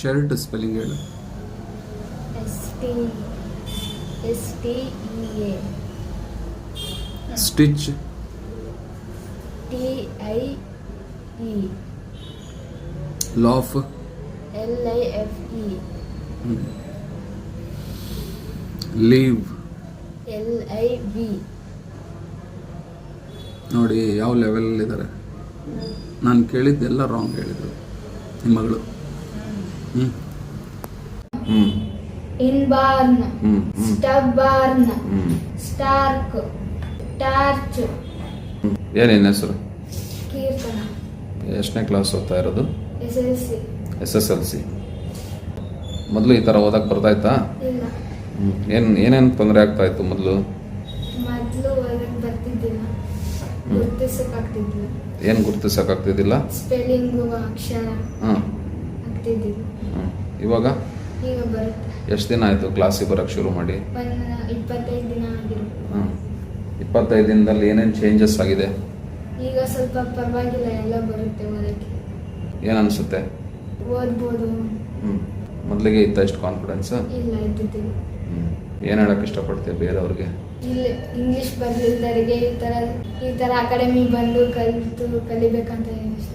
Shirt spelling ಹೇಳು. S T S T E A stitch. T I E laugh. L I F E leave. L I B ನೋಡಿ ಯಾವ level ಇದ್ದಾರೆ? ನಾನು ಕೇಳಿದ್ದೆಲ್ಲ wrong ಹೇಳಿದರು ನಿಮ್ಮ ಮಗಳು ಇನ್ಬಾರ್ನ್ ಹ್ಞೂ ಸ್ಟಾರ್ಕ್ ಟಾರ್ಚ್ ಏನೇನು ಹೆಸರು? ಕೀರ್ತನ. ಎಷ್ಟನೇ ಕ್ಲಾಸ್ ಓದ್ತಾ ಇರೋದು? S L C S S L C ಮೊದಲು ಈ ಥರ ಓದಕ್ಕೆ ಬರ್ತಾಯ್ತಾ ಇಲ್ಲ. ಏನು ಏನೇನು ತೊಂದರೆ ಆಗ್ತಾ ಇತ್ತು ಮೊದಲು? ಮೊದಲು ಓದಕ್ಕೆ ಬರ್ತಿದ್ದಿಲ್ಲ. ಗುರ್ತಿಸಕ್ಕಾಗ್ತಿದ್ದಿಲ್ಲ. ಏನು ಗುರ್ತಿಸೋಕ್ಕಾಗ್ತಿದ್ದಿಲ್ಲ? ಸ್ಪೆಲ್ಲಿಂಗು ಅಕ್ಷರ. ಹಾಂ ಇವಾಗ? ಈಗ ಬರುತ್ತೆ. ಎಷ್ಟು ದಿನ ಆಯಿತು ಕ್ಲಾಸಿಗೆ ಬರೋಕ್ಕೆ ಶುರು ಮಾಡಿ? ಒಂದು ಇಪ್ಪತ್ತೈದು ದಿನ ಆಗಿರುತ್ತೆ. ಹಾಂ ಇಪ್ಪತ್ತೈದು ದಿನದಲ್ಲಿ ಏನೇನು ಚೇಂಜಸ್ ಆಗಿದೆ? ಈಗ ಸ್ವಲ್ಪ ಪರವಾಗಿಲ್ಲ ಎಲ್ಲ ಬರುತ್ತೆ ಓದಕ್ಕೆ. ಏನು ಅನಿಸುತ್ತೆ? ಓದ್ಬೋದು. ಹ್ಞೂ ಮೊದಲಿಗೆ ಇತ್ತ ಇಷ್ಟು ಕಾನ್ಫಿಡೆನ್ಸ್ ಇಲ್ಲ ಇದ್ದಿದ್ದಿಲ್ಲ. ಹ್ಞೂ ಏನು ಹೇಳಕ್ಕೆ ಇಷ್ಟಪಡ್ತೀವಿ ಬೇರೆಯವ್ರಿಗೆ? ಇಲ್ಲ ಇಂಗ್ಲಿಷ್ ಬರ್ಲಿಲ್ದವರಿಗೆ ಈ ಥರ ಈ ಥರ ಅಕಾಡೆಮಿ ಬಂದು ಕಲಿತು ಕಲಿಬೇಕಂತ ಇಷ್ಟ